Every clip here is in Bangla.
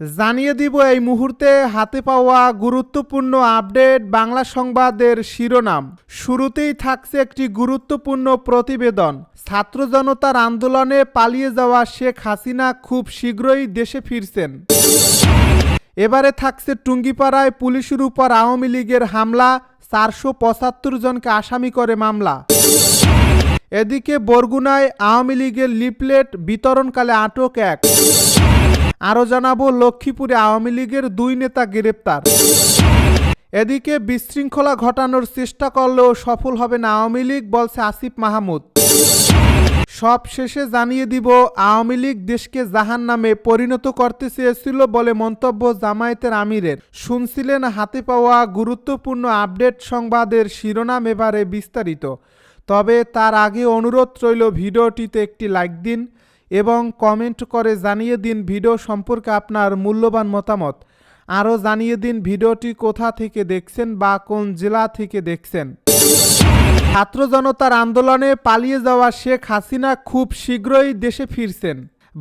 জানিয়ে দিব এই মুহূর্তে হাতে পাওয়া গুরুত্বপূর্ণ আপডেট বাংলা সংবাদের শিরোনাম। শুরুতেই থাকছে একটি গুরুত্বপূর্ণ প্রতিবেদন। ছাত্র জনতার আন্দোলনে পালিয়ে যাওয়া শেখ হাসিনা খুব শীঘ্রই দেশে ফিরছেন। এবারে থাকছে টুঙ্গিপাড়ায় পুলিশের উপর আওয়ামী লীগের হামলা, চারশো পঁচাত্তর জনকে আসামি করে মামলা। এদিকে বরগুনায় আওয়ামী লীগের লিফলেট বিতরণকালে আটক এক। আরও জানাব, লক্ষ্মীপুরে আওয়ামী লীগের দুই নেতা গ্রেপ্তার। এদিকে বিশৃঙ্খলা ঘটানোর চেষ্টা করলেও সফল হবে না আওয়ামী লীগ, বলছে আসিফ মাহমুদ। সব শেষে জানিয়ে দিব, আওয়ামী লীগ দেশকে জাহান নামে পরিণত করতে চেয়েছিল বলে মন্তব্য জামায়াতের আমিরের। শুনছিলেন হাতে পাওয়া গুরুত্বপূর্ণ আপডেট সংবাদের শিরোনাম এবারে বিস্তারিত। তবে তার আগে অনুরোধ রইল, ভিডিওটিতে একটি লাইক দিন। এবং কমেন্ট করে জানিয়ে দিন ভিডিও সম্পর্কে আপনার মূল্যবান মতামত। আরও জানিয়ে দিন ভিডিওটি কোথা থেকে দেখছেন বা কোন জেলা থেকে দেখছেন। ছাত্র জনতার আন্দোলনে পালিয়ে যাওয়া শেখ হাসিনা খুব শীঘ্রই দেশে ফিরছেন।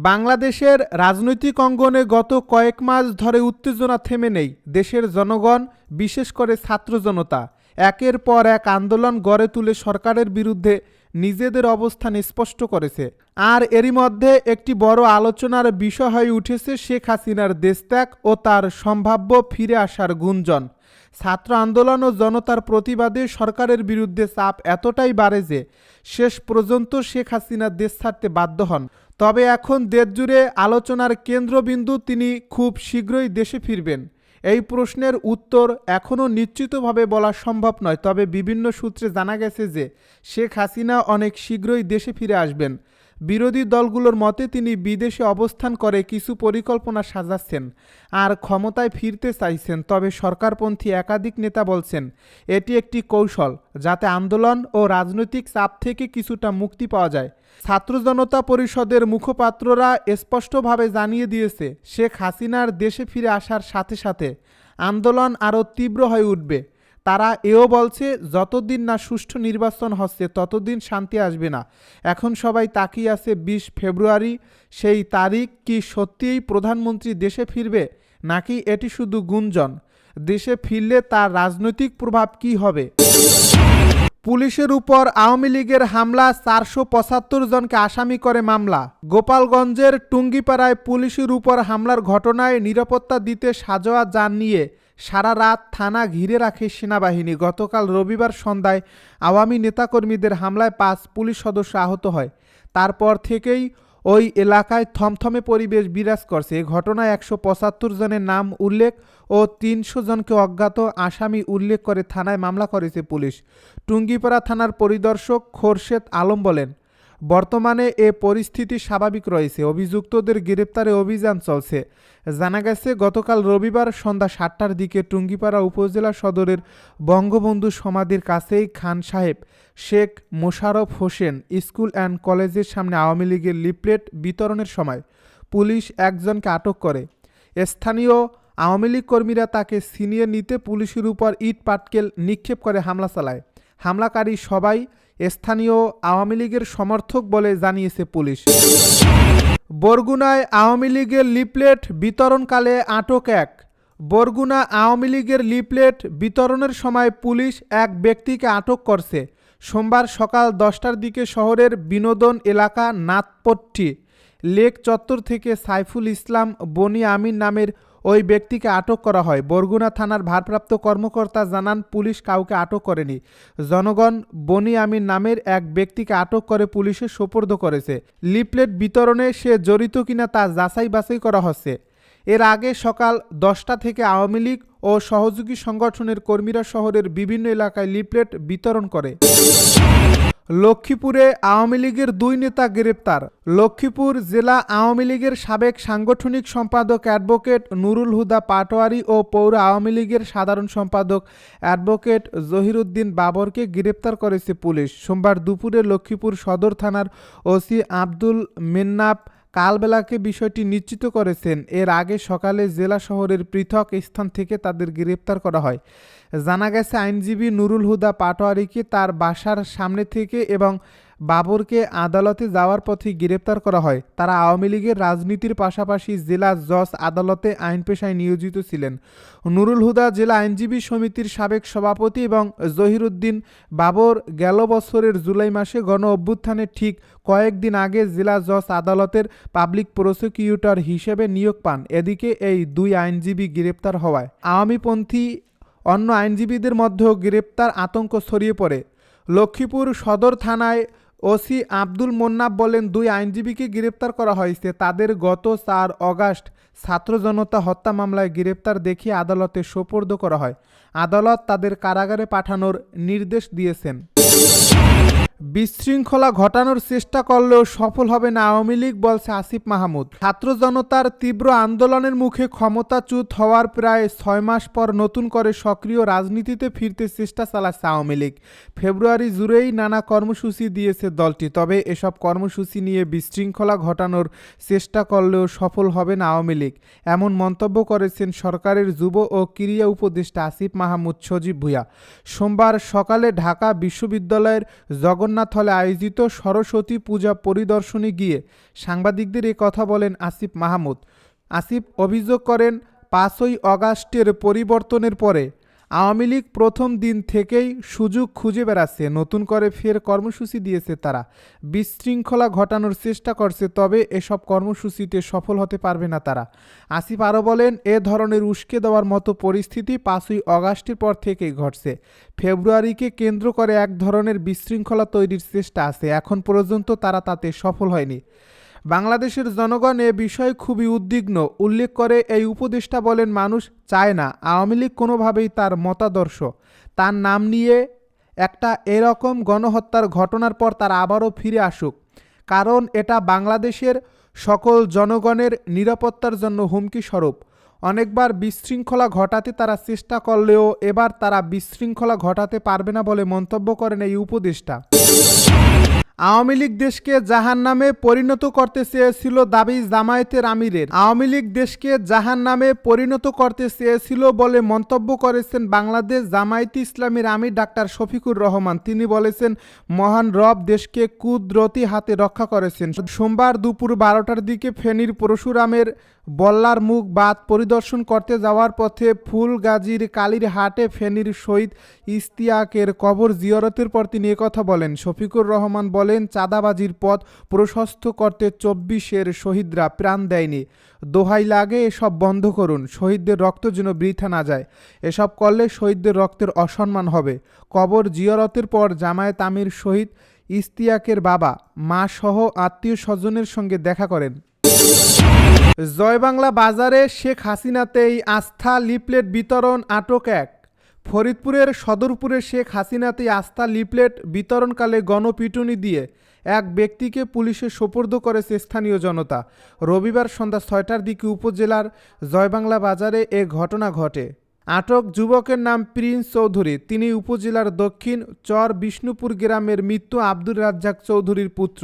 বাংলাদেশের রাজনৈতিক অঙ্গনে গত কয়েক মাস ধরে উত্তেজনা থেমে নেই দেশের জনগণ, বিশেষ করে ছাত্র জনতা। একের পর এক আন্দোলন গড়ে তুলে সরকারের বিরুদ্ধে নিজেদের অবস্থান স্পষ্ট করেছে। আর এরই মধ্যে একটি বড় আলোচনার বিষয় হয়ে উঠেছে শেখ হাসিনার দেশত্যাগ ও তার সম্ভাব্য ফিরে আসার গুঞ্জন। ছাত্র আন্দোলন ও জনতার প্রতিবাদে সরকারের বিরুদ্ধে চাপ এতটাই বাড়ে যে শেষ পর্যন্ত শেখ হাসিনা দেশ ছাড়তে বাধ্য হন। তবে এখন দেশজুড়ে আলোচনার কেন্দ্রবিন্দু তিনি খুব শীঘ্রই দেশে ফিরবেন। এই প্রশ্নের উত্তর এখনও নিশ্চিতভাবে বলা সম্ভব নয়, তবে বিভিন্ন সূত্রে জানা গেছে যে শেখ হাসিনা অনেক শীঘ্রই দেশে ফিরে আসবেন। বিরোধী দলগুলোর মতে তিনি বিদেশে অবস্থান করে কিছু পরিকল্পনা সাজাচ্ছেন আর ক্ষমতায় ফিরতে চাইছেন, তবে সরকারপন্থী একাধিক নেতা বলছেন, এটি একটি কৌশল যাতে আন্দোলন ও রাজনৈতিক চাপ থেকে কিছুটা মুক্তি পাওয়া যায়। ছাত্র জনতা পরিষদের মুখপাত্ররা স্পষ্টভাবে জানিয়ে দিয়েছে, শেখ হাসিনার দেশে ফিরে আসার সাথে সাথে আন্দোলন আরও তীব্র হয়ে উঠবে। তারা এও বলছে, যতদিন না সুষ্ঠু নির্বাচন হচ্ছে, ততদিন শান্তি আসবে না। এখন সবাই তাকিয়ে আছে বিশ ফেব্রুয়ারি, সেই তারিখ কি সত্যিই প্রধানমন্ত্রী দেশে ফিরবে? নাকি এটি শুধু গুঞ্জন? দেশে ফিরলে তার রাজনৈতিক প্রভাব কি হবে? পুলিশের উপর আওয়ামী লীগের হামলা, চারশো পঁচাত্তর জনকে আসামি করে মামলা। গোপালগঞ্জের টুঙ্গিপাড়ায় পুলিশের উপর হামলার ঘটনায় নিরাপত্তা দিতে সাজোয়া যান নিয়ে সারা রাত থানা ঘিরে রাখে সেনাবাহিনী। গতকাল রবিবার সন্ধ্যায় আওয়ামী নেতাকর্মীদের হামলায় পাঁচ পুলিশ সদস্য আহত হয়। তারপর থেকেই ওই এলাকায় থমথমে পরিবেশ বিরাজ করছে। ঘটনায় একশো পঁচাত্তর জনের নাম উল্লেখ ও তিনশো জনকে অজ্ঞাত আসামি উল্লেখ করে থানায় মামলা করেছে পুলিশ। টুঙ্গিপাড়া থানার পরিদর্শক খোরশেদ আলম বলেন বর্তমানে এ পরিস্থিতি স্বাভাবিক রয়েছে। অভিযুক্তদের গ্রেপ্তারে অভিযান চলছে। জানা গেছে, গতকাল রবিবার সন্ধ্যা সাতটার দিকে টুঙ্গিপাড়া উপজেলা সদরের বঙ্গবন্ধু সমাধির কাছেই খান সাহেব, শেখ মোশারফ হোসেন স্কুল অ্যান্ড কলেজের সামনে আওয়ামী লীগের লিফলেট বিতরণের সময় পুলিশ একজনকে আটক করে। স্থানীয় আওয়ামী লীগ কর্মীরা তাকে ছিনিয়ে নিতে পুলিশের উপর ইট পাটকেল নিক্ষেপ করে হামলা চালায়। হামলাকারী সবাই স্থানীয় আওয়ামী লীগের সমর্থক বলে জানিয়েছে পুলিশ। বরগুনায় আওয়ামী লীগের লিফলেট বিতরণকালে আটক এক। বরগুনা আওয়ামী লীগের লিফলেট বিতরণের সময় পুলিশ এক ব্যক্তিকে আটক করছে। সোমবার সকাল দশটার দিকে শহরের বিনোদন এলাকা নাথপট্টি, লেক চত্বর থেকে সাইফুল ইসলাম বনি আমিন নামের ওই ব্যক্তিকে আটক করা হয়। বরগুনা থানার ভারপ্রাপ্ত কর্মকর্তা জানান, পুলিশ কাউকে আটক করেনি। জনগণ বনি আমিন নামের এক ব্যক্তিকে আটক করে পুলিশে সোপর্দ করেছে। লিফলেট বিতরণে সে জড়িত কিনা তা যাচাই বাছাই করা হচ্ছে। এর আগে সকাল দশটা থেকে আওয়ামী লীগ ও সহযোগী সংগঠনের কর্মীরা শহরের বিভিন্ন এলাকায় লিফলেট বিতরণ করে। লক্ষ্মীপুরে আওয়ামী লীগের দুই নেতা গ্রেপ্তার। লক্ষ্মীপুর জেলা আওয়ামী লীগের সাবেক সাংগঠনিক সম্পাদক অ্যাডভোকেট নুরুল হুদা পাটোয়ারি ও পৌর আওয়ামী লীগের সাধারণ সম্পাদক অ্যাডভোকেট জহিরুদ্দিন বাবরকে গ্রেপ্তার করেছে পুলিশ। সোমবার দুপুরে লক্ষ্মীপুর সদর থানার ওসি আব্দুল মিন্নাপ কালবেলাকে বিষয়টি নিশ্চিত করেছেন। এর আগে সকালে জেলা শহরের পৃথক স্থান থেকে তাদের গ্রেপ্তার করা হয়। জানা গেছে, আইনজীবী নুরুল হুদা পাটোয়ারিকে তার বাসার সামনে থেকে এবং বাবরকে আদালতে যাওয়ার পথে গ্রেপ্তার করা হয়। তারা আওয়ামী লীগের রাজনীতির পাশাপাশি জেলা জজ আদালতে আইন পেশায় নিয়োজিত ছিলেন। নুরুল হুদা জেলা আইনজীবী সমিতির সাবেক সভাপতি এবং জহিরুদ্দিন বাবর গেল বছরের জুলাই মাসে গণ অভ্যুত্থানের ঠিক কয়েকদিন আগে জেলা জজ আদালতের পাবলিক প্রসিকিউটর হিসেবে নিয়োগ পান। এদিকে এই দুই আইনজীবী গ্রেপ্তার হওয়ায় আওয়ামীপন্থী অন্য আইনজীবীদের মধ্যেও গ্রেপ্তার আতঙ্ক ছড়িয়ে পড়ে। লক্ষ্মীপুর সদর থানায় ওসি আব্দুল মোন্নাব বলেন, দুই আইনজীবীকে গ্রেপ্তার করা হয়েছে। তাদের গত চার অগাস্ট ছাত্র জনতা হত্যা মামলায় গ্রেপ্তার দেখিয়ে আদালতে সোপর্দ করা হয়। আদালত তাদের কারাগারে পাঠানোর নির্দেশ দিয়েছেন। বিশৃঙ্খলা ঘটানোর চেষ্টা করলেও সফল হবে না আওয়ামী লীগ, বলছে আসিফ মাহমুদ। ছাত্র জনতার তীব্র আন্দোলনের মুখে ক্ষমতাচ্যুত হওয়ার প্রায় ছয় মাস পর নতুন করে সক্রিয় রাজনীতিতে ফিরতে চেষ্টা চালাচ্ছে আওয়ামী লীগ। ফেব্রুয়ারি জুড়েই নানা কর্মসূচি দিয়েছে দলটি, তবে এসব কর্মসূচি নিয়ে বিশৃঙ্খলা ঘটানোর চেষ্টা করলেও সফল হবে না আওয়ামী লীগ। এমন মন্তব্য করেছেন সরকারের যুব ও ক্রীড়া উপদেষ্টা আসিফ মাহমুদ সজীব ভুঁইয়া। সোমবার সকালে ঢাকা বিশ্ববিদ্যালয়ের জগন্নাথ হলে আয়োজিত সরস্বতী পূজা পরিদর্শনে গিয়ে সাংবাদিকদের এ কথা বলেন আসিফ মাহমুদ। আসিফ অভিযোগ করেন, পাঁচই অগাস্টের পরিবর্তনের পরে আওয়ামী লীগ প্রথম দিন থেকেই সুযোগ খুঁজে বেড়াচ্ছে, নতুন করে ফের কর্মসূচি দিয়েছে তারা। বিশৃঙ্খলা ঘটানোর চেষ্টা করছে, তবে এসব কর্মসূচিতে সফল হতে পারবে না তারা। আসিফ আরও বলেন, এ ধরনের উস্কে দেওয়ার মতো পরিস্থিতি পাঁচই অগাস্টের পর থেকেই ঘটছে। ফেব্রুয়ারিকে কেন্দ্র করে এক ধরনের বিশৃঙ্খলা তৈরির চেষ্টা আছে, এখন পর্যন্ত তারা তাতে সফল হয়নি। বাংলাদেশের জনগণ এ বিষয়ে খুবই উদ্বিগ্ন। উল্লেখ করে এই উপদেষ্টা বলেন, মানুষ চায় না, আওয়ামী লীগ কোনোভাবেই তার মতাদর্শ। তার নাম নিয়ে একটা এরকম গণহত্যার ঘটনার পর তারা আবারও ফিরে আসুক। কারণ এটা বাংলাদেশের সকল জনগণের নিরাপত্তার জন্য হুমকি স্বরূপ। অনেকবার বিশৃঙ্খলা ঘটাতে তারা চেষ্টা করলেও এবার তারা বিশৃঙ্খলা ঘটাতে পারবে না বলে মন্তব্য করেন এই উপদেষ্টা। আওয়ামী লীগ দেশকে জাহান নামে পরিণত করতে চেয়েছিল দাবি জামায়াতের আমিরের। আওয়ামী লীগ দেশকে জাহান নামে পরিণত করতে চেয়েছিল বলে মন্তব্য করেছেন বাংলাদেশ জামায়াতি ইসলামীর আমির ডাক্তার শফিকুর রহমান। তিনি বলেছেন, মহান রব দেশকে কুদরতি হাতে রক্ষা করেছেন। সোমবার দুপুর বারোটার দিকে ফেনীর পরশুরামের বল্লার মুখ বাদ পরিদর্শন করতে যাওয়ার পথে ফুলগাজীর কালীর হাটে ফেনীর শহীদ ইস্তিয়াকের কবর জিয়রতের পর তিনি কথা বলেন। শফিকুর রহমান বলেন, চাঁদাবাজির পথ প্রশস্ত করতে চব্বিশের শহীদরা প্রাণ দেয়নি। দোহাই লাগে এসব বন্ধ করুন, শহীদদের রক্ত যেন বৃথা না যায়। এসব করলে শহীদদের রক্তের অসম্মান হবে। কবর জিয়রতের পর জামায়াত আমির শহীদ ইস্তিয়াকের বাবা মা সহ আত্মীয় স্বজনের সঙ্গে দেখা করেন। জয় বাংলা বাজারে শেখ হাসিনাতেই আস্থা লিপলেট বিতরণ আটক এক। ফরিদপুরের সদরপুরে শেখ হাসিনাতেই আস্থা লিপলেট বিতরণকালে গণপিটুনি দিয়ে এক ব্যক্তিকে পুলিশে সোপর্দ করেছে স্থানীয় জনতা। রবিবার সন্ধ্যা ছয়টার দিকে উপজেলার জয়বাংলা বাজারে এ ঘটনা ঘটে। আটক যুবকের নাম প্রিন্স চৌধুরী। তিনি উপজেলার দক্ষিণ চর বিষ্ণুপুর গ্রামের মৃত্যু আব্দুর রাজ্জাক চৌধুরীর পুত্র।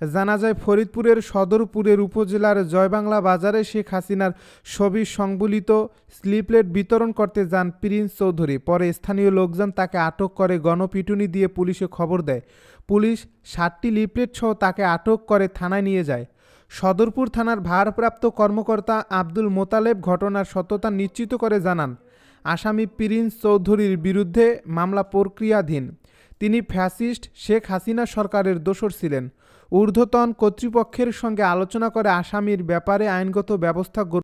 জানা যায়, ফরিদপুরের সদরপুরের উপজেলার জয়বাংলা বাজারে শেখ হাসিনার ছবি সংবলিত স্লিপলেট বিতরণ করতে যান প্রিন্স চৌধুরী। পরে স্থানীয় লোকজন তাকে আটক করে গণপিটুনি দিয়ে পুলিশে খবর দেয়। পুলিশ ষাটটি লিপলেট সহ তাকে আটক করে থানায় নিয়ে যায়। সদরপুর থানার ভারপ্রাপ্ত কর্মকর্তা আব্দুল মোতালেব ঘটনার সত্যতা নিশ্চিত করে জানান। আসামি প্রিন্স চৌধুরীর বিরুদ্ধে মামলা প্রক্রিয়াধীন। তিনি ফ্যাসিস্ট শেখ হাসিনা সরকারের দোসর ছিলেন। ঊর্ধ্বতন কর্তৃপক্ষের সঙ্গে আলোচনা করে আসামির ব্যাপারে আইনগত ব্যবস্থা